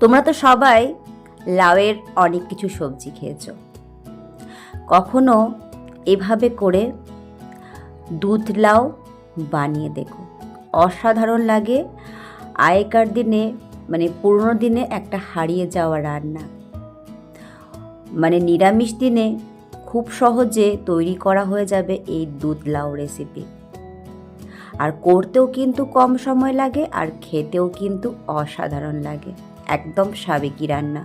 তোমরা তো সবাই লাউয়ের অনেক কিছু সবজি খেয়েছো। কখনো এভাবে করে দুধ লাউ বানিয়ে দেখো। অসাধারণ লাগে আগেকার দিনে মানে পুরনো দিনে একটা হারিয়ে যাওয়া রান্না। মানে নিরামিষ দিনে খুব সহজে তৈরি করা হয়ে যাবে এই দুধ লাউ রেসিপি আর করতেও কিন্তু কম সময় লাগে আর খেতেও কিন্তু অসাধারণ লাগে। একদম সাবেকি রান্না।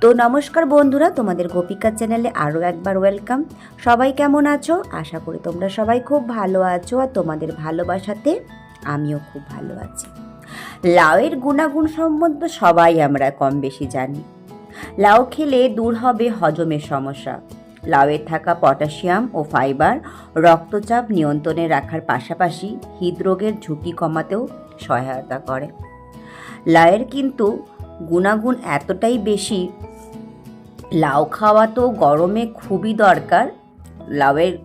তো নমস্কার বন্ধুরা, তোমাদের গোপিকা চ্যানেলে আরও একবার ওয়েলকাম। সবাই কেমন আছো? আশা করি তোমরা সবাই খুব ভালো আছো আর তোমাদের ভালোবাসাতে আমিও খুব ভালো আছি। লাউয়ের গুণাগুণ সম্বন্ধে সবাই আমরা কম বেশি জানি। লাউ খেলে দূর হবে হজমের সমস্যা। লাউয়ে থাকা পটাশিয়াম ও ফাইবার রক্তচাপ নিয়ন্ত্রণে রাখার পাশাপাশি হৃদরোগের ঝুঁকি কমাতেও সহায়তা করে। লাউয়ের কিন্তু গুণাগুণ এতটাই বেশি, লাউ খাওয়া তো গরমে খুবই দরকার। লাউয়ের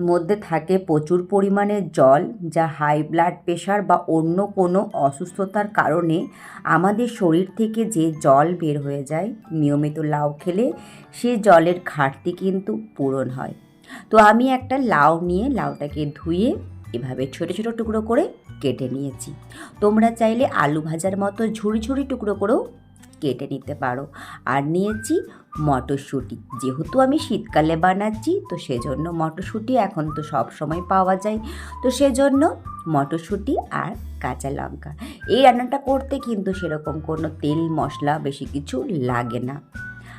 মধ্যে থাকে প্রচুর পরিমাণে জল, যা হাই ব্লাড প্রেশার বা অন্য কোনো অসুস্থতার কারণে আমাদের শরীর থেকে যে জল বের হয়ে যায়, নিয়মিত লাউ খেলে সে জলের ঘাটতি কিন্তু পূরণ হয়। তো আমি একটা লাউ নিয়ে লাউটাকে ধুয়ে এভাবে ছোটো ছোটো টুকরো করে কেটে নিয়েছি। তোমরা চাইলে আলু ভাজার মতো ঝুড়ি ঝুড়ি টুকরো করেও কেটে নিতে পারো। আর নিয়েছি মটরশুঁটি। যেহেতু আমি শীতকালে বানাচ্ছি, তো সেজন্য মটরশুঁটি এখন তো সব সময় পাওয়া যায়। তো সেজন্য মটরশুঁটি আর কাঁচা লঙ্কা। এই রান্নাটা করতে কিন্তু সেরকম কোনো তেল মশলা বেশি কিছু লাগে না।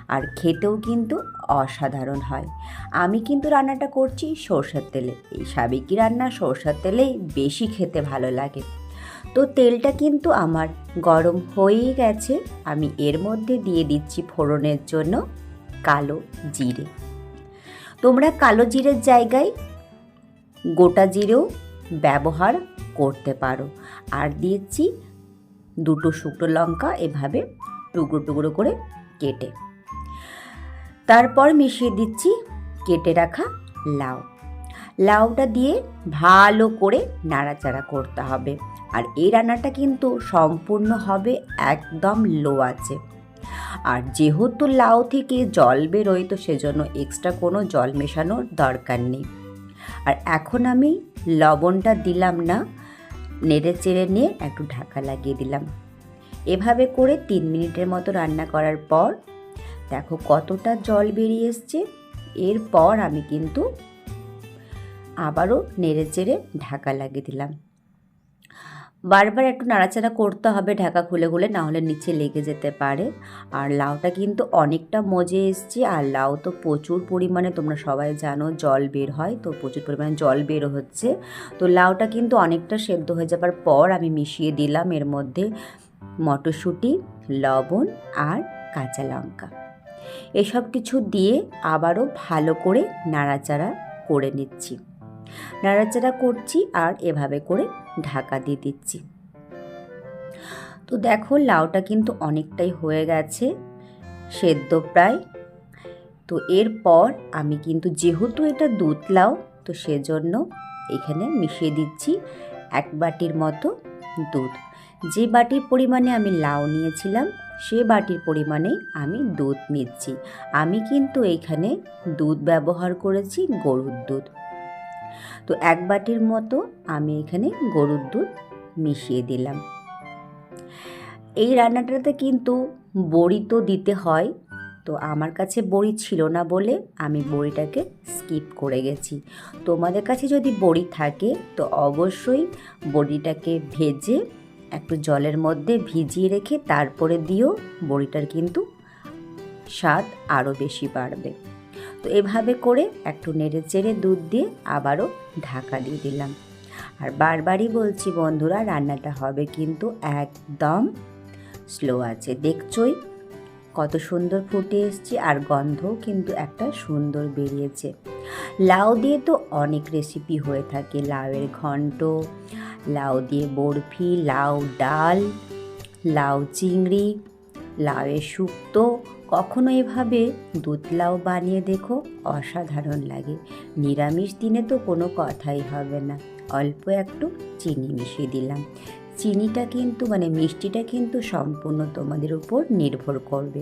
আর খেতেও কিন্তু অসাধারণ হয়। আমি কিন্তু রান্নাটা করছি সরষের তেলে। এই সাবেকি রান্না সর্ষের তেলেই বেশি খেতে ভালো লাগে। তো তেলটা কিন্তু আমার গরম হয়েই গেছে। আমি এর মধ্যে দিয়ে দিচ্ছি ফোড়নের জন্য কালো জিরে। তোমরা কালো জিরের জায়গায় গোটা জিরেও ব্যবহার করতে পারো। আর দিয়েছি দুটো শুকনো লঙ্কা এভাবে টুকরো টুকরো করে কেটে। তারপর মিশিয়ে দিচ্ছি কেটে রাখা লাউ। লাউটা দিয়ে ভালো করে নাড়াচাড়া করতে হবে। আর এই রান্নাটা কিন্তু সম্পূর্ণ হবে একদম লো আছে। আর যেহেতু লাউ থেকে জল বেরোয়, তো সেজন্য এক্সট্রা কোনো জল মেশানোর দরকার নেই। আর এখন আমি লবণটা দিলাম না, নেড়ে চেড়ে নিয়ে একটু ঢাকা লাগিয়ে দিলাম। এভাবে করে তিন মিনিটের মতো রান্না করার পর দেখো কতটা জল বেরিয়ে এসছে। এরপর আমি কিন্তু আবারও নেড়ে চেড়ে ঢাকা লাগিয়ে দিলাম। বারবার একটু নাড়াচাড়া করতে হবে ঢাকা খুলে খুলে নাহলে নিচে লেগে যেতে পারে। আর লাউটা কিন্তু অনেকটা মজে এসছে, আর লাউ তো প্রচুর পরিমাণে, তোমরা সবাই জানো জল বের হয়, তো প্রচুর পরিমাণে জল বের হচ্ছে। তো লাউটা কিন্তু অনেকটা সেদ্ধ হয়ে যাবার পর আমি মিশিয়ে দিলাম এর মধ্যে মটরশুঁটি, লবণ আর কাঁচা লঙ্কা। এসব কিছু দিয়ে আবারও ভালো করে নাড়াচাড়া করে নিচ্ছি। নাড়াচাড়া করছি আর এভাবে করে ঢাকা দিয়ে দিচ্ছি। তো দেখো লাউটা কিন্তু অনেকটাই হয়ে গেছে, সেদ্ধ প্রায়। তো এরপর আমি কিন্তু যেহেতু এটা দুধ লাউ, তো সেজন্য এখানে মিশিয়ে দিচ্ছি এক বাটির মতো দুধ। যে বাটির পরিমাণে আমি লাউ নিয়েছিলাম সে বাটির পরিমাণে আমি দুধ নিচ্ছি। আমি কিন্তু এখানে দুধ ব্যবহার করেছি গরুর দুধ। তো এক বাটির মতো আমি এখানে গরুর দুধ মিশিয়ে দিলাম। এই রান্নাটাতে কিন্তু বড়ি তো দিতে হয়, তো আমার কাছে বড়ি ছিল না বলে আমি বড়িটাকে স্কিপ করে গেছি। তোমাদের কাছে যদি বড়ি থাকে, তো অবশ্যই বড়িটাকে ভেজে একটু জলের মধ্যে ভিজিয়ে রেখে তারপরে দিও, বড়িটার কিন্তু স্বাদ আরও বেশি বাড়বে। তো এভাবে করে একটু নেড়ে চেড়ে দুধ দিয়ে আবারও ঢাকা দিয়ে দিলাম। আর বারবারই বলছি বন্ধুরা, রান্নাটা হবে কিন্তু একদম স্লো আছে। দেখছই কত সুন্দর ফুটে এসছে আর গন্ধও কিন্তু একটা সুন্দর বেরিয়েছে। লাউ দিয়ে তো অনেক রেসিপি হয়ে থাকে। লাউয়ের ঘন্ট লাউ দিয়ে বরফি, লাউ ডাল, লাউ চিংড়ি, লাউয়ের শুক্তো। কখনো এভাবে দুধ লাউ বানিয়ে দেখো, অসাধারণ লাগে। নিরামিষ দিনে তো কোনো কথাই হবে না। অল্প একটু চিনি মিশিয়ে দিলাম। চিনিটা কিন্তু মানে মিষ্টিটা কিন্তু সম্পূর্ণ তোমাদের উপর নির্ভর করবে।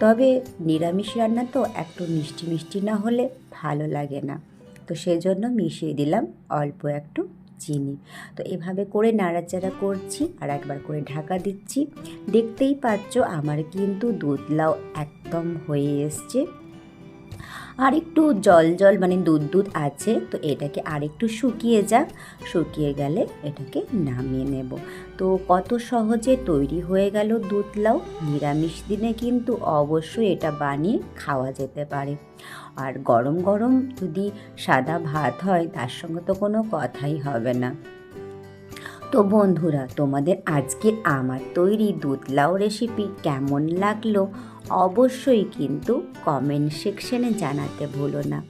তবে নিরামিষ রান্না তো একটু মিষ্টি মিষ্টি না হলে ভালো লাগে না। তো সেজন্য মিশিয়ে দিলাম অল্প একটু চিনি। তো এভাবে করে নাড়াচাড়া করছি আর একবার করে ঢাকা দিচ্ছি। দেখতেই পাচ্ছ আমার কিন্তু দুধ লাউ একদম হয়ে এসছে। আর একটু জল জল মানে দুধ দুধ আছে, তো এটাকে আর একটু শুকিয়ে যাক। শুকিয়ে গেলে এটাকে নামিয়ে নেব। তো কত সহজে তৈরি হয়ে গেল দুধ লাউ নিরামিষ দিনে কিন্তু অবশ্যই এটা বানিয়ে খাওয়া যেতে পারে। আর গরম গরম যদি সাদা ভাত হয়, তার সঙ্গে তো কোনো কথাই হবে না। তো বন্ধুরা, তোমাদের আজকে আমার তৈরি দুধ লাউ রেসিপি কেমন লাগল? অবশ্যই কিন্তু কমেন্ট সেকশনে জানাতে ভুলো না।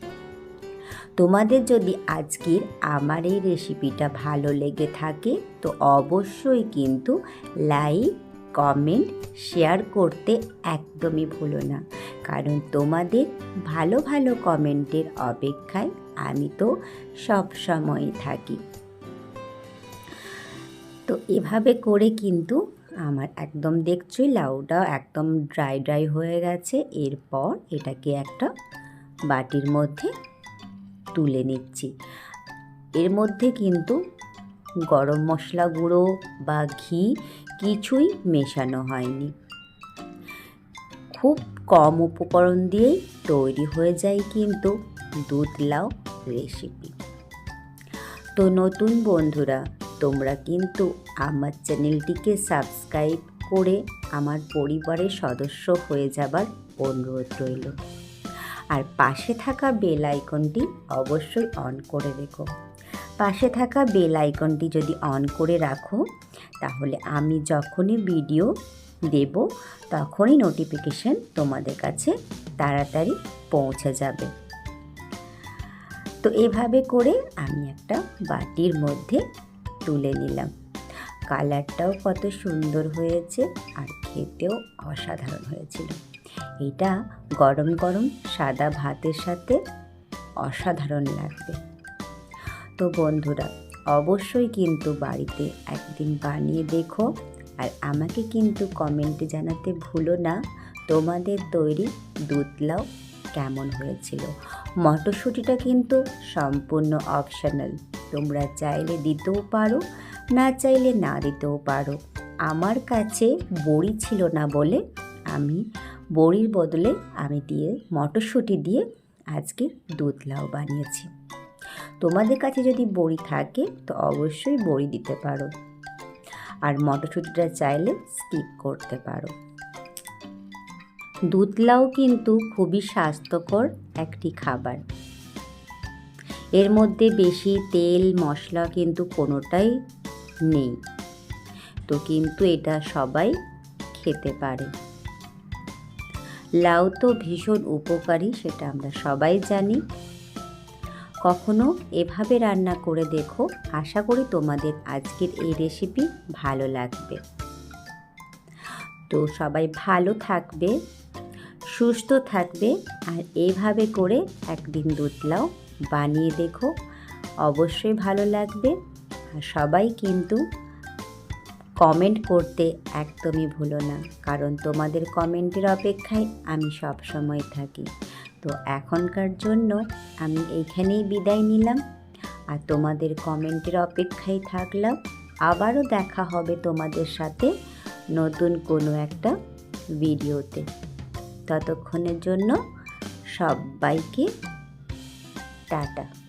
তোমাদের যদি আজকের আমার এই রেসিপিটা ভালো লেগে থাকে, তো অবশ্যই কিন্তু লাইক কমেন্ট শেয়ার করতে একদমই ভুলো না। কারণ তোমাদের ভালো ভালো কমেন্টের অপেক্ষায় আমি তো সব সময় থাকি। তো এভাবে করে কিন্তু আমার একদম দেখছই লাউটা একদম ড্রাই ড্রাই হয়ে গেছে। এরপর এটাকে একটা বাটির মধ্যে তুলে নিচ্ছি। এর মধ্যে কিন্তু গরম মশলা গুঁড়ো বা ঘি কিছুই মেশানো হয়নি। খুব কম উপকরণ দিয়েই তৈরি হয়ে যায় কিন্তু দুধ লাউ রেসিপি তো নতুন বন্ধুরা তোমরা কিন্তু আমার চ্যানেলটিকে সাবস্ক্রাইব করে আমার পরিবারের সদস্য হয়ে যাবার অনুরোধ রইল। আর পাশে থাকা বেল আইকনটি অবশ্যই অন করে রেখো। পাশে থাকা বেল আইকনটি যদি অন করে রাখো, তাহলে আমি যখনই ভিডিও দেব, তখনই নোটিফিকেশন তোমাদের কাছে তাড়াতাড়ি পৌঁছে যাবে। তো এভাবে করে আমি একটা বাটির মধ্যে তুলে নিলাম। কালারটাও কত সুন্দর হয়েছে আর খেতেও অসাধারণ হয়েছিল। এটা গরম গরম সাদা ভাতের সাথে অসাধারণ লাগবে। তো বন্ধুরা, অবশ্যই কিন্তু বাড়িতে একদিন বানিয়ে দেখো আর আমাকে কিন্তু কমেন্টে জানাতে ভুলো না। তোমাদের তৈরি দুধ লাউ কেমন হয়েছিল? মটরশুঁটিটা কিন্তু সম্পূর্ণ অপশনাল তোমরা চাইলে দিতেও পারো, না চাইলে না দিতেও পারো। আমার কাছে বড়ি ছিল না বলে আমি বড়ির বদলে আমি দিয়ে মটরশুঁটি দিয়ে আজকে দুধ লাউ বানিয়েছি। তোমাদের কাছে যদি বড়ি থাকে তো অবশ্যই বড়ি দিতে পারো। আর মটরশুঁটিটা চাইলে স্কিপ করতে পারো। দুধ লাউ কিন্তু খুবই স্বাস্থ্যকর একটি খাবার। এর মধ্যে বেশি তেল, মশলা কিন্তু কোনোটাই নেই। তো কিন্তু এটা সবাই খেতে পারে। লাউ তো ভীষণ উপকারী, সেটা আমরা সবাই জানি। কখনো এভাবে রান্না করে দেখো, আশা করি তোমাদের আজকের এই রেসিপি ভালো লাগবে। তো সবাই ভালো থাকবে, সুস্থ থাকবে আর এইভাবে করে একদিন দুধ লাউ বানিয়ে দেখো। অবশ্যই ভালো লাগবে আর সবাই কিন্তু কমেন্ট করতে একদমই ভুলো না, কারণ তোমাদের কমেন্টের অপেক্ষায় আমি সব সময় থাকি। তো এখনকার জন্য আমি এইখানেই বিদায় নিলাম আর তোমাদের কমেন্টের অপেক্ষায় থাকলাম আবারও দেখা হবে তোমাদের সাথে নতুন কোনো একটা ভিডিওতে। ততক্ষণের জন্য সবাইকে টাটা।